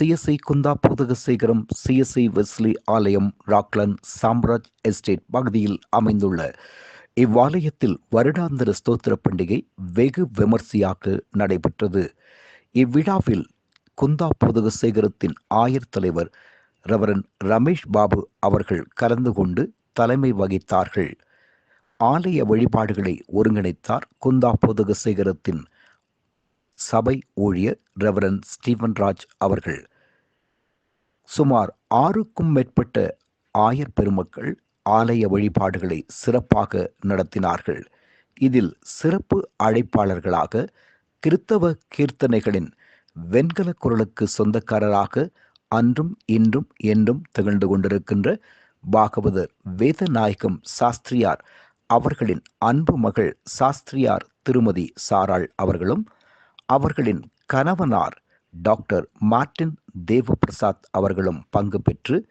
CSI Kundah புதகசேகரம் CSI Wesley ஆலயம் Raglan Samraj estate பகுதியில் அமைந்துள்ள இவ்வாலயத்தில் வருடாந்திர ஸ்தோத்திர பண்டிகை வெகு விமர்சையாக நடைபெற்றது. இவ்விழாவில் குந்தா புதகசேகரத்தின் ஆயர் தலைவர் ரெவரன் ரமேஷ் பாபு அவர்கள் கலந்து கொண்டு தலைமை வகித்தார்கள். ஆலய வழிபாடுகளை ஒருங்கிணைத்தார் குந்தா புதகசேகரத்தின் சபை ஊழியர் ரெவரன் ஸ்டீவன் ராஜ் அவர்கள். சுமார் ஆறுக்கும் மேற்பட்ட ஆயர் பெருமக்கள் ஆலய வழிபாடுகளை சிறப்பாக நடத்தினார்கள். இதில் சிறப்பு அழைப்பாளர்களாக கிறித்தவ கீர்த்தனைகளின் வெண்கல குரலுக்கு சொந்தக்காரராக அன்றும் இன்றும் என்றும் திகழ்ந்து கொண்டிருக்கின்ற பாகவதர் வேதநாயகம் சாஸ்திரியார் அவர்களின் அன்பு மகள் சாஸ்திரியார் திருமதி சாராள் அவர்களும் அவர்களின் கணவனார் டாக்டர் மார்டின் தேவபிரசாத் அவர்களும் பங்கு பெற்று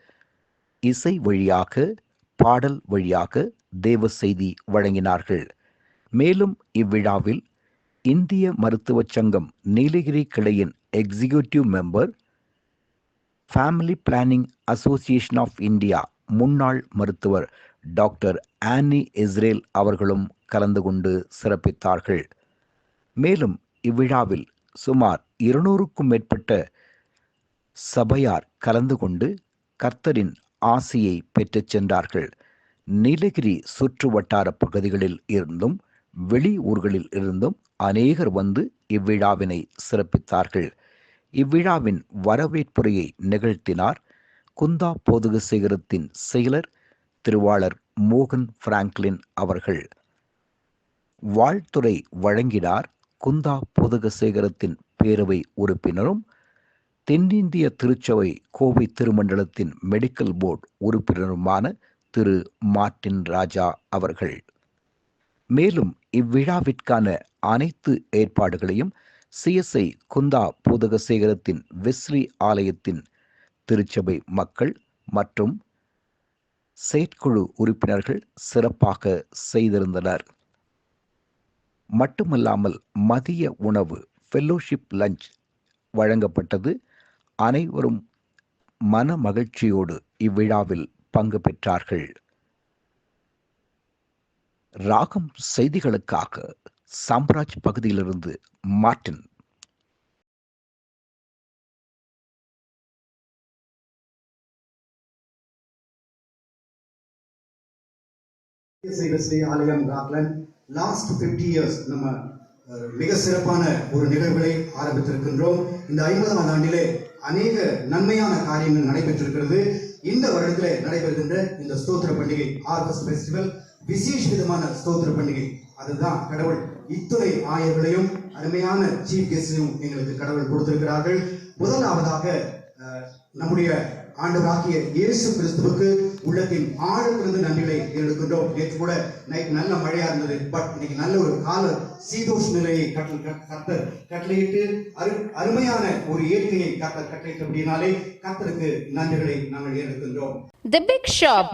இசை வழியாக பாடல் வழியாக தேவ செய்தி வழங்கினார்கள். மேலும் இவ்விழாவில் இந்திய மருத்துவச் சங்கம் நீலகிரி கிளையின் executive member family planning association of India முன்னாள் மருத்துவர் டாக்டர் ஆனி இஸ்ரேல் அவர்களும் கலந்து கொண்டு சிறப்பித்தார்கள். மேலும் இவ்விழாவில் சுமார் இருநூறுக்கும் மேற்பட்ட சபையார் கலந்து கொண்டு கர்த்தரின் ஆசியை பெற்றுச் சென்றார்கள். நீலகிரி சுற்று வட்டார பகுதிகளில் இருந்தும் வெளி ஊர்களில் இருந்தும் அநேகர் வந்து இவ்விழாவினை சிறப்பித்தார்கள். இவ்விழாவின் வரவேற்புரையை நிகழ்த்தினார் குந்தா போதுகசேகரத்தின் செயலர் திருவாளர் மோகன் பிராங்க்லின் அவர்கள். வாழ்த்துறை வழங்கினார் குந்தா பொதுகசேகரத்தின் பேரவை உறுப்பினரும் தென்னிந்திய திருச்சபை கோவை திருமண்டலத்தின் மெடிக்கல் போர்டு உறுப்பினருமான திரு. மார்டின் ராஜா அவர்கள். மேலும் இவ்விழாவிற்கான அனைத்து ஏற்பாடுகளையும் சிஎஸ்ஐ குந்தா பூதகசேகரத்தின் வெஸ்ரி ஆலயத்தின் திருச்சபை மக்கள் மற்றும் செயற்குழு உறுப்பினர்கள் சிறப்பாக செய்திருந்தனர். மட்டுமல்லாமல் மதிய உணவு ஃபெல்லோஷிப் லஞ்ச் வழங்கப்பட்டது. அனைவரும் மன மகிழ்ச்சியோடு இவ்விழாவில் பங்கு பெற்றார்கள். ராகம் செய்திகளுக்காக சாம்ராஜ் பகுதியிலிருந்து மார்டின் ஆலயம் ராக்லன் லாஸ்ட் 50 இயர்ஸ் நம்ம மிக சிறப்பான ஒரு நிகழ்வுகளை ஆரம்பித்திருக்கின்றோம். இந்த ஐம்பதாம் ஆண்டிலே அநேக நன்மையான காரியங்கள் நடைபெற்றிருக்கிறது. இந்த வருடத்தில் நடைபெறுகின்ற இந்த ஸ்தோத்திர பண்டிகை ஆர்கஸ்ட் ஃபெஸ்டிவல் விசேஷ விதமான ஸ்தோத்திர பண்டிகை. அதுதான் கடவுள் இத்துறை ஆயர்களையும் அருமையான சீஃப் கெஸ்டையும் எங்களுக்கு கடவுள் கொடுத்திருக்கிறார்கள். முதலாவதாக நம்முடைய ஆண்டவராகிய இயேசு கிறிஸ்துவுக்கு உள்ளத்தின் ஆழத்திலிருந்து நன்றிகளை எடுக்கின்றோம் நேற்று கூட நைட் நல்ல மழையா இருந்தது. பட் இன்னைக்கு நல்ல ஒரு கால சீதோஷ நிலையை கட்டளை கத்தர் கட்டளையிட்டு அரு அருமையான ஒரு இயற்கையை கத்தர் அப்படின்னாலே கத்தருக்கு நன்றிகளை நாங்கள் எடுக்கின்றோம் தி பிக் ஷாப்